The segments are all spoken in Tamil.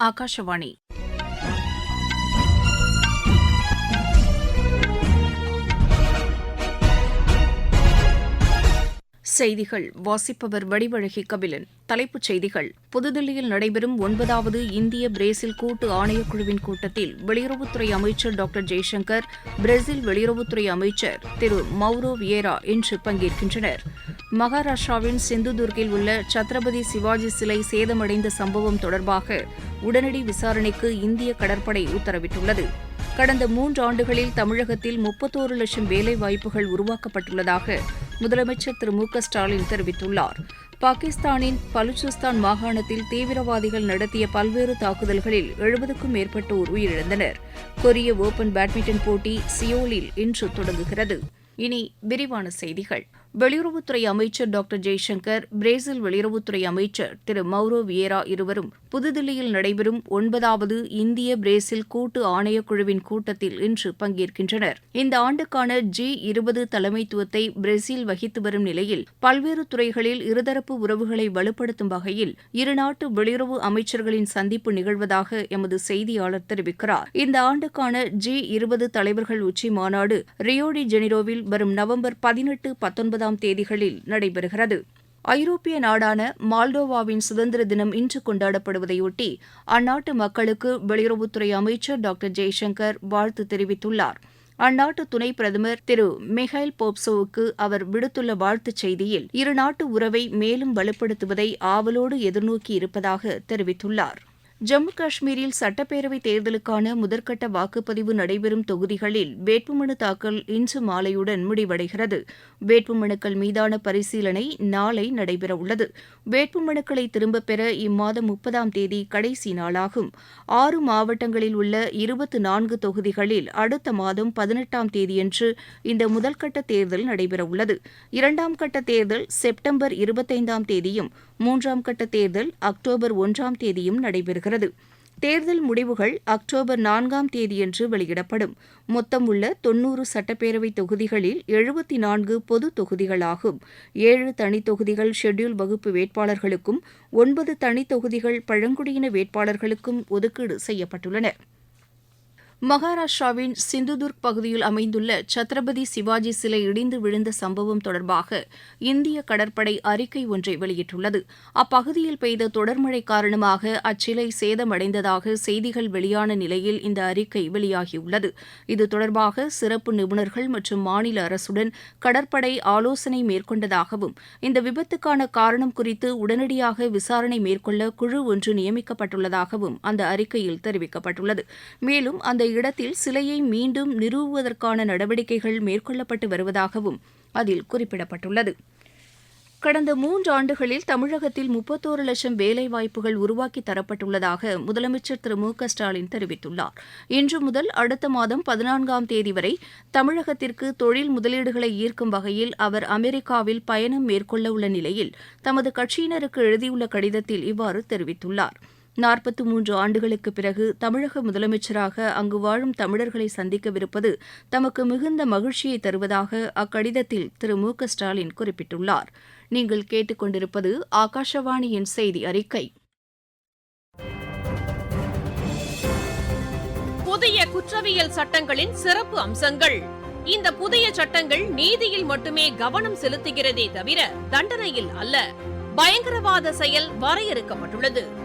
ஆகாஷவாணி செய்திகள். வாசிப்பவர் வடிவழகி கபிலன். தலைப்புச் செய்திகள். புதுதில்லியில் நடைபெறும் ஒன்பதாவது இந்திய பிரேசில் கூட்டு ஆணையக்குழுவின் கூட்டத்தில் வெளியுறவுத்துறை அமைச்சர் டாக்டர் ஜெய்சங்கர் பிரேசில் வெளியுறவுத்துறை அமைச்சர் திரு மௌரோ வியேரா இன்று பங்கேற்கின்றனர். மகாராஷ்டிராவின் சிந்துதுர்கில் உள்ள சத்ரபதி சிவாஜி சிலை சேதமடைந்த சம்பவம் தொடர்பாக உடனடி விசாரணைக்கு இந்திய கடற்படை உத்தரவிட்டுள்ளது. கடந்த மூன்றாண்டுகளில் தமிழகத்தில் முப்பத்தோரு லட்சம் வேலைவாய்ப்புகள் உருவாக்கப்பட்டுள்ளதாக முதலமைச்சர் திரு மு க ஸ்டாலின் தெரிவித்துள்ளார். பாகிஸ்தானின் பலுச்சிஸ்தான் மாகாணத்தில் தீவிரவாதிகள் நடத்திய பல்வேறு தாக்குதல்களில் எழுபதுக்கும் மேற்பட்டோர் உயிரிழந்தனர். கொரிய ஓபன் பேட்மிண்டன் போட்டி சியோலில் இன்று தொடங்குகிறது. இனி விரிவான செய்திகள். வெளியுறவுத்துறை அமைச்சர் டாக்டர் ஜெய்சங்கர் பிரேசில் வெளியுறவுத்துறை அமைச்சர் திரு மௌரோ வியேரா இருவரும் புதுதில்லியில் நடைபெறும் ஒன்பதாவது இந்திய பிரேசில் கூட்டு ஆணையக்குழுவின் கூட்டத்தில் இன்று பங்கேற்கின்றனர். இந்த ஆண்டுக்கான ஜி இருபது தலைமைத்துவத்தை பிரேசில் வகித்து வரும் நிலையில் பல்வேறு துறைகளில் இருதரப்பு உறவுகளை வலுப்படுத்தும் வகையில் இருநாட்டு வெளியுறவு அமைச்சர்களின் சந்திப்பு நிகழ்வதாக எமது செய்தியாளர் தெரிவிக்கிறார். இந்த ஆண்டுக்கான ஜி இருபது தலைவர்கள் உச்சி மாநாடு ரியோடி ஜெனிரோவில் வரும் நவம்பர் பதினெட்டு பத்தொன்பதாம் தேதிகளில் நடைபெறுகிறது. ஐரோப்பிய நாடான மால்டோவாவின் சுதந்திர தினம் இன்று கொண்டாடப்படுவதையொட்டி அந்நாட்டு மக்களுக்கு வெளியுறவுத்துறை அமைச்சர் டாக்டர் ஜெய்சங்கர் வாழ்த்து தெரிவித்துள்ளார். அந்நாட்டு துணை பிரதமர் திரு மிகைல் போப்சோவுக்கு அவர் விடுத்துள்ள வாழ்த்துச் செய்தியில் இருநாட்டு உறவை மேலும் வலுப்படுத்துவதை ஆவலோடு எதிர்நோக்கி இருப்பதாக தெரிவித்துள்ளார். ஜம்மு காஷ்மீரில் சட்டப்பேரவைத் தேர்தலுக்கான முதற்கட்ட வாக்குப்பதிவு நடைபெறும் தொகுதிகளில் வேட்புமனு தாக்கல் இன்று மாலையுடன் முடிவடைகிறது. வேட்புமனுக்கள் மீதான பரிசீலனை நாளை நடைபெறவுள்ளது வேட்புமனுக்களை திரும்பப் பெற இம்மாதம் முப்பதாம் தேதி கடைசி நாளாகும். ஆறு மாவட்டங்களில் உள்ள இருபத்து நான்கு தொகுதிகளில் அடுத்த மாதம் பதினெட்டாம் தேதியன்று இந்த முதல்கட்ட தேர்தல் நடைபெறவுள்ளது இரண்டாம் கட்ட தேர்தல் செப்டம்பர் இருபத்தைந்தாம் தேதியும் மூன்றாம் கட்ட தேர்தல் அக்டோபர் ஒன்றாம் தேதியும் நடைபெறுகிறது. தேர்தல் முடிவுகள் அக்டோபர் நான்காம் தேதியன்று வெளியிடப்படும். மொத்தம் உள்ள தொன்னூறு சட்டப்பேரவை தொகுதிகளில் எழுபத்தி நான்கு பொது தொகுதிகளாகும். ஏழு தனித்தொகுதிகள் ஷெட்யூல் வகுப்பு வேட்பாளர்களுக்கும் ஒன்பது தனித்தொகுதிகள் பழங்குடியின வேட்பாளர்களுக்கும் ஒதுக்கீடு செய்யப்பட்டுள்ளன. மகாராஷ்டிராவின் சிந்துதுர்க் பகுதியில் அமைந்துள்ள சத்ரபதி சிவாஜி சிலை இடிந்து விழுந்த சம்பவம் தொடர்பாக இந்திய கடற்படை அறிக்கை ஒன்றை வெளியிட்டுள்ளது. அப்பகுதியில் பெய்த தொடர் மழை காரணமாக அச்சிலை சேதமடைந்ததாக செய்திகள் வெளியான நிலையில் இந்த அறிக்கை வெளியாகியுள்ளது. இது தொடர்பாக சிறப்பு நிபுணர்கள் மற்றும் மாநில அரசுடன் கடற்படை ஆலோசனை மேற்கொண்டதாகவும் இந்த விபத்துக்கான காரணம் குறித்து உடனடியாக விசாரணை மேற்கொள்ள குழு ஒன்று நியமிக்கப்பட்டுள்ளதாகவும் அந்த அறிக்கையில் தெரிவிக்கப்பட்டுள்ளது. மேலும் அந்த இடத்தில் சிலையை மீண்டும் நிறுவுவதற்கான நடவடிக்கைகள் மேற்கொள்ளப்பட்டு வருவதாகவும் அதில் குறிப்பிடப்பட்டுள்ளது. கடந்த மூன்றாண்டுகளில் தமிழகத்தில் முப்பத்தோரு லட்சம் வேலைவாய்ப்புகள் உருவாக்கி தரப்பட்டுள்ளதாக முதலமைச்சர் திரு மு க ஸ்டாலின் தெரிவித்துள்ளார். இன்று முதல் அடுத்த மாதம் பதினான்காம் தேதி வரை தமிழகத்திற்கு தொழில் முதலீடுகளை ஈர்க்கும் வகையில் அவர் அமெரிக்காவில் பயணம் மேற்கொள்ள உள்ள நிலையில் தமது கட்சியினருக்கு எழுதியுள்ள கடிதத்தில் இவ்வாறு தெரிவித்துள்ளார். நாற்பத்தி மூன்று ஆண்டுகளுக்கு பிறகு தமிழக முதலமைச்சராக அங்கு வாழும் தமிழர்களை சந்திக்கவிருப்பது தமக்கு மிகுந்த மகிழ்ச்சியை தருவதாக அக்கடிதத்தில் திரு மு க ஸ்டாலின் குறிப்பிட்டுள்ளார். நீங்கள் கேட்டுக்கொண்டிருப்பது ஆகாஷவாணியின் செய்தி அறிக்கை. புதிய குற்றவியல் சட்டங்களின் சிறப்பு அம்சங்கள். இந்த புதிய சட்டங்கள் நீதியில் மட்டுமே கவனம் செலுத்துகிறதே தவிர தண்டனையில் அல்ல. பயங்கரவாத செயல் வரையறுக்கப்பட்டுள்ளது.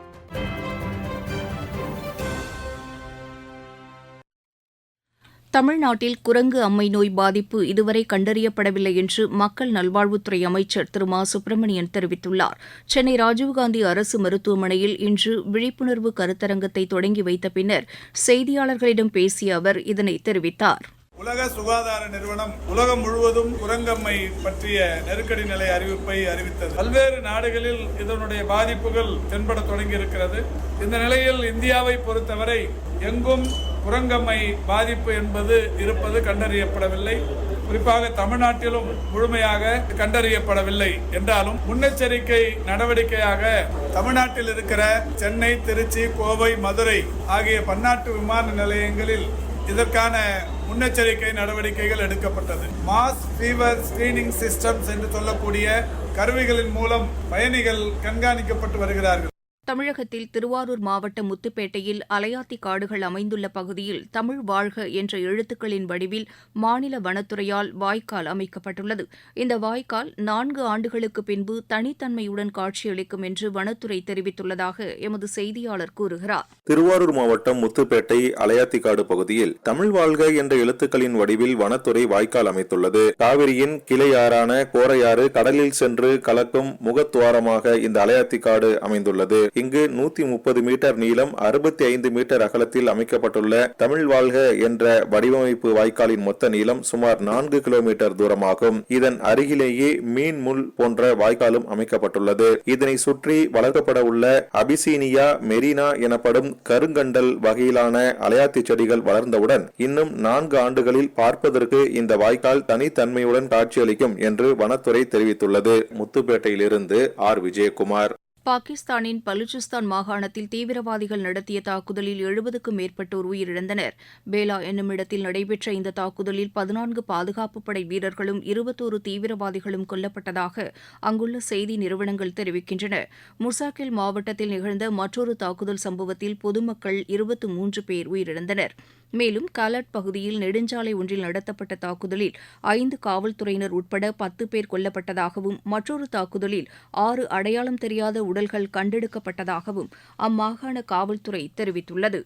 தமிழ்நாட்டில் குரங்கு அம்மை நோய் பாதிப்பு இதுவரை கண்டறியப்படவில்லை என்று மக்கள் நல்வாழ்வுத்துறை அமைச்சர் திரு மா சுப்பிரமணியன் தெரிவித்துள்ளார். சென்னை ராஜீவ்காந்தி அரசு மருத்துவமனையில் இன்று விழிப்புணர்வு கருத்தரங்கத்தை தொடங்கி வைத்த பின்னர் செய்தியாளர்களிடம் பேசிய அவர் இதனை தெரிவித்தார். உலக சுகாதார நிறுவனம் உலகம் முழுவதும் குரங்கம்மை பற்றிய நெருக்கடி நிலை அறிவிப்பை அறிவித்தது. பல்வேறு நாடுகளில் இதனுடைய பாதிப்புகள் தென்பட தொடங்கி இருக்கிறது இந்த நிலையில் இந்தியாவை பொறுத்தவரை எங்கும் குரங்கம்மை பாதிப்பு என்பது இருப்பது கண்டறியப்படவில்லை. குறிப்பாக தமிழ்நாட்டிலும் முழுமையாக கண்டறியப்படவில்லை என்றாலும் முன்னெச்சரிக்கை நடவடிக்கையாக தமிழ்நாட்டில் இருக்கிற சென்னை திருச்சி கோவை மதுரை ஆகிய பன்னாட்டு விமான நிலையங்களில் இதற்கான முன்னெச்சரிக்கை நடவடிக்கைகள் எடுக்கப்பட்டது. மாஸ் ஃபீவர் ஸ்கிரீனிங் சிஸ்டம்ஸ் என்று சொல்லக்கூடிய கருவிகளின் மூலம் பயணிகள் கண்காணிக்கப்பட்டு வருகிறார்கள். தமிழகத்தில் திருவாரூர் மாவட்டம் முத்துப்பேட்டையில் அலையாத்தி காடுகள் அமைந்துள்ள பகுதியில் தமிழ் வாழ்க என்ற எழுத்துக்களின் வடிவில் மாநில வனத்துறையால் வாய்க்கால் அமைக்கப்பட்டுள்ளது. இந்த வாய்க்கால் நான்கு ஆண்டுகளுக்கு பின்பு தனித்தன்மையுடன் காட்சியளிக்கும் என்று வனத்துறை தெரிவித்துள்ளதாக எமது செய்தியாளர் கூறுகிறார். திருவாரூர் மாவட்டம் முத்துப்பேட்டை அலையாத்திக்காடு பகுதியில் தமிழ் வாழ்க என்ற எழுத்துக்களின் வடிவில் வனத்துறை வாய்க்கால் அமைத்துள்ளது. காவிரியின் கிளையாறான கோரையாறு கடலில் சென்று கலக்கும் முகத்துவாரமாக இந்த அலையாத்திக்காடு அமைந்துள்ளது. இங்கு நூத்தி முப்பது மீட்டர் நீளம் அறுபத்தி ஐந்து மீட்டர் அகலத்தில் அமைக்கப்பட்டுள்ள தமிழ் வாழ்க என்ற வடிவமைப்பு வாய்க்காலின் மொத்த நீளம் சுமார் நான்கு கிலோமீட்டர் தூரமாகும். இதன் அருகிலேயே மீன் முள் போன்ற வாய்க்காலும் அமைக்கப்பட்டுள்ளது. இதனை சுற்றி வளர்க்கப்பட உள்ள அபிசீனியா மெரினா எனப்படும் கருங்கண்டல் வகையிலான அலையாத்தி செடிகள் வளர்ந்தவுடன் இன்னும் நான்கு ஆண்டுகளில் பார்ப்பதற்கு இந்த வாய்க்கால் தனித்தன்மையுடன் காட்சியளிக்கும் என்று வனத்துறை தெரிவித்துள்ளது. முத்துப்பேட்டையிலிருந்து ஆர். விஜயகுமார். பாகிஸ்தானின் பலுச்சிஸ்தான் மாகாணத்தில் தீவிரவாதிகள் நடத்திய தாக்குதலில் எழுபதுக்கும் மேற்பட்டோர் உயிரிழந்தனர். பேலா என்னும் இடத்தில் நடைபெற்ற இந்த தாக்குதலில் பதினான்கு பாதுகாப்புப் படை வீரர்களும் இருபத்தோரு தீவிரவாதிகளும் கொல்லப்பட்டதாக அங்குள்ள செய்தி நிறுவனங்கள் தெரிவிக்கின்றன. முசாக்கில் மாவட்டத்தில் நிகழ்ந்த மற்றொரு தாக்குதல் சம்பவத்தில் பொதுமக்கள் இருபத்து மூன்று பேர் உயிரிழந்தனர். மேலும் கலட் பகுதியில் நெடுஞ்சாலை ஒன்றில் நடத்தப்பட்ட தாக்குதலில் ஐந்து காவல்துறையினர் உட்பட பத்து பேர் கொல்லப்பட்டதாகவும் மற்றொரு தாக்குதலில் ஆறு அடையாளம் தெரியாத உடல்கள் கண்டெடுக்கப்பட்டதாகவும் அம்மாகாண காவல்துறை தெரிவித்துள்ளது.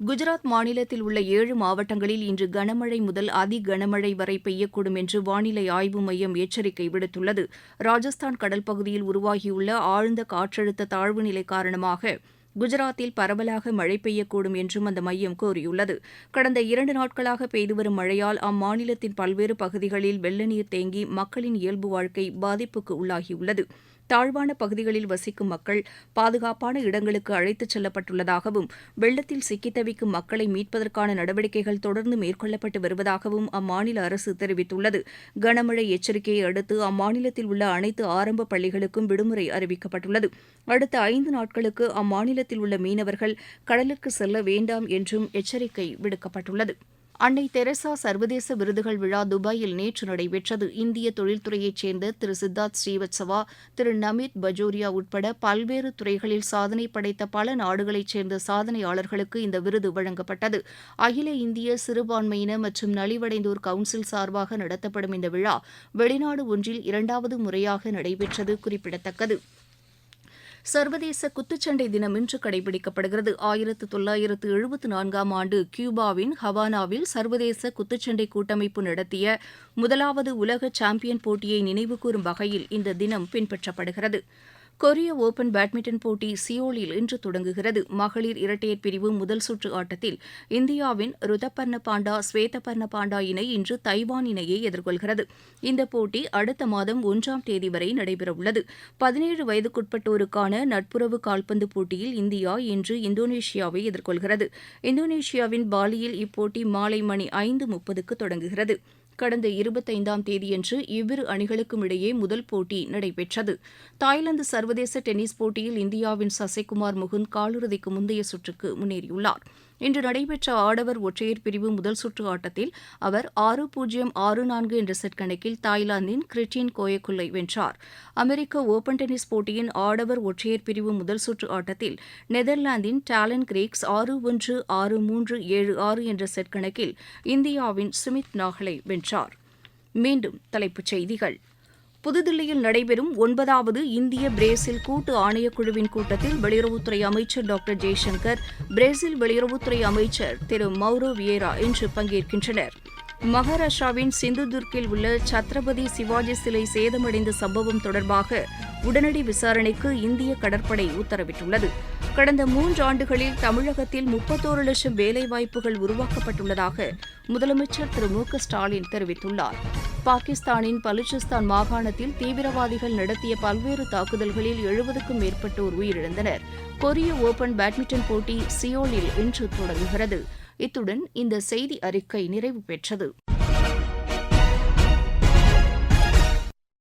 குஜராத் மாநிலத்தில் உள்ள ஏழு மாவட்டங்களில் இன்று கனமழை முதல் அதி கனமழை வரை பெய்யக்கூடும் என்று வானிலை ஆய்வு மையம் எச்சரிக்கை விடுத்துள்ளது. ராஜஸ்தான் கடல் பகுதியில் உருவாகியுள்ள ஆழ்ந்த காற்றழுத்த தாழ்வு நிலை காரணமாக குஜராத்தில் பரவலாக மழை பெய்யக்கூடும் என்றும் அந்த மையம் கூறியுள்ளது. கடந்த இரண்டு நாட்களாக பெய்து வரும் மழையால் அம்மாநிலத்தின் பல்வேறு பகுதிகளில் வெள்ள நீர் தேங்கி மக்களின் இயல்பு வாழ்க்கை பாதிப்புக்கு உள்ளாகியுள்ளது. தாழ்வான பகுதிகளில் வசிக்கும் மக்கள் பாதுகாப்பான இடங்களுக்கு அழைத்துச் செல்லப்பட்டுள்ளதாகவும் வெள்ளத்தில் சிக்கித் தவிக்கும் மக்களை மீட்பதற்கான நடவடிக்கைகள் தொடர்ந்து மேற்கொள்ளப்பட்டு வருவதாகவும் அம்மாநில அரசு தெரிவித்துள்ளது. கனமழை எச்சரிக்கையை அடுத்து அம்மாநிலத்தில் உள்ள அனைத்து ஆரம்ப பள்ளிகளுக்கும் விடுமுறை அறிவிக்கப்பட்டுள்ளது. அடுத்த ஐந்து நாட்களுக்கு அம்மாநிலத்தில் உள்ள மீனவர்கள் கடலுக்கு செல்ல வேண்டாம் என்றும் எச்சரிக்கை விடுக்கப்பட்டுள்ளது. அன்னை தெரசா சர்வதேச விருதுகள் விழா துபாயில் நேற்று நடைபெற்றது. இந்திய தொழில்துறையைச் சேர்ந்த திரு சித்தார்த் ஸ்ரீவத்சவா திரு நமித் பஜோரியா உட்பட பல்வேறு துறைகளில் சாதனை படைத்த பல நாடுகளைச் சேர்ந்த சாதனையாளர்களுக்கு இந்த விருது வழங்கப்பட்டது. அகில இந்திய சிறுபான்மையின மற்றும் நலிவடைந்தோர் கவுன்சில் சார்பாக நடத்தப்படும் இந்த விழா வெளிநாடு ஒன்றில் இரண்டாவது முறையாக நடைபெற்றது குறிப்பிடத்தக்கது. சர்வதேச குத்துச்சண்டை தினம் இன்று கடைபிடிக்கப்படுகிறது. ஆயிரத்து தொள்ளாயிரத்து எழுபத்து நான்காம் ஆண்டு கியூபாவின் ஹவானாவில் சர்வதேச குத்துச்சண்டை கூட்டமைப்பு நடத்திய முதலாவது உலக சாம்பியன் போட்டியை நினைவுகூரும் வகையில் இந்த தினம் பின்பற்றப்படுகிறது. கொரிய ஓபன் பேட்மிண்டன் போட்டி சியோலில் இன்று தொடங்குகிறது. மகளிர் இரட்டையர் பிரிவு முதல் சுற்று ஆட்டத்தில் இந்தியாவின் ருதபர்ண பாண்டா ஸ்வேதபர்ண பாண்டா இணை இன்று தைவான் இணையை எதிர்கொள்கிறது. இந்த போட்டி அடுத்த மாதம் ஒன்றாம் தேதி வரை நடைபெறவுள்ளது. பதினேழு வயதுக்குட்பட்டோருக்கான நட்புறவு கால்பந்து போட்டியில் இந்தியா இன்று இந்தோனேஷியாவை எதிர்கொள்கிறது. இந்தோனேஷியாவின் பாலியில் இப்போட்டி மாலை மணி ஐந்து முப்பதுக்கு தொடங்குகிறது. கடந்த இருபத்தைந்தாம் தேதியன்று இவ்விரு அணிகளுக்கும் இடையே முதல் போட்டி நடைபெற்றது. தாய்லாந்து சர்வதேச டென்னிஸ் போட்டியில் இந்தியாவின் சசிகுமார் முகுந்த் காலிறுதிக்கு முந்தைய சுற்றுக்கு முன்னேறியுள்ளார். இன்று நடைபெற்ற ஆடவர் ஒற்றையர் பிரிவு முதல் சுற்று ஆட்டத்தில் அவர் ஆறு பூஜ்ஜியம் ஆறு நான்கு என்ற செட் கணக்கில் தாய்லாந்தின் கிரிட்டின் கோயக்குல்லை வென்றார். அமெரிக்க ஓபன் டென்னிஸ் போட்டியின் ஆடவர் ஒற்றையர் பிரிவு முதல் சுற்று ஆட்டத்தில் நெதர்லாந்தின் டாலன் கிரேக்ஸ் ஆறு ஒன்று ஆறு மூன்று ஏழு ஆறு என்ற செட் கணக்கில் இந்தியாவின் சுமித் நாகலை வென்றார். மீண்டும் தலைப்புச் செய்திகள். புதுதில்லியில் நடைபெறும் ஒன்பதாவது இந்திய பிரேசில் கூட்டு ஆணையக்குழுவின் கூட்டத்தில் வெளியுறவுத்துறை அமைச்சர் டாக்டர் ஜெய்சங்கர் பிரேசில் வெளியுறவுத்துறை அமைச்சர் திரு மௌரோ வியேரா இன்று பங்கேற்கின்றனர். மகாராஷ்டிராவின் சிந்துதுர்க்கில் உள்ள சத்ரபதி சிவாஜி சிலை சேதமடைந்த சம்பவம் தொடர்பாக உடனடி விசாரணைக்கு இந்திய கடற்படை உத்தரவிட்டுள்ளது. கடந்த மூன்றாண்டுகளில் தமிழகத்தில் முப்பத்தோரு லட்சம் வேலைவாய்ப்புகள் உருவாக்கப்பட்டுள்ளதாக முதலமைச்சர் திரு மு க ஸ்டாலின் தெரிவித்துள்ளார். பாகிஸ்தானின் பலுச்சிஸ்தான் மாகாணத்தில் தீவிரவாதிகள் நடத்திய பல்வேறு தாக்குதல்களில் எழுபதுக்கும் மேற்பட்டோர் உயிரிழந்தனர். கொரிய ஓபன் பேட்மிண்டன் போட்டி சியோலில் இன்று தொடங்குகிறது. இத்துடன் இந்த செய்தி அறிக்கை நிறைவு பெற்றது.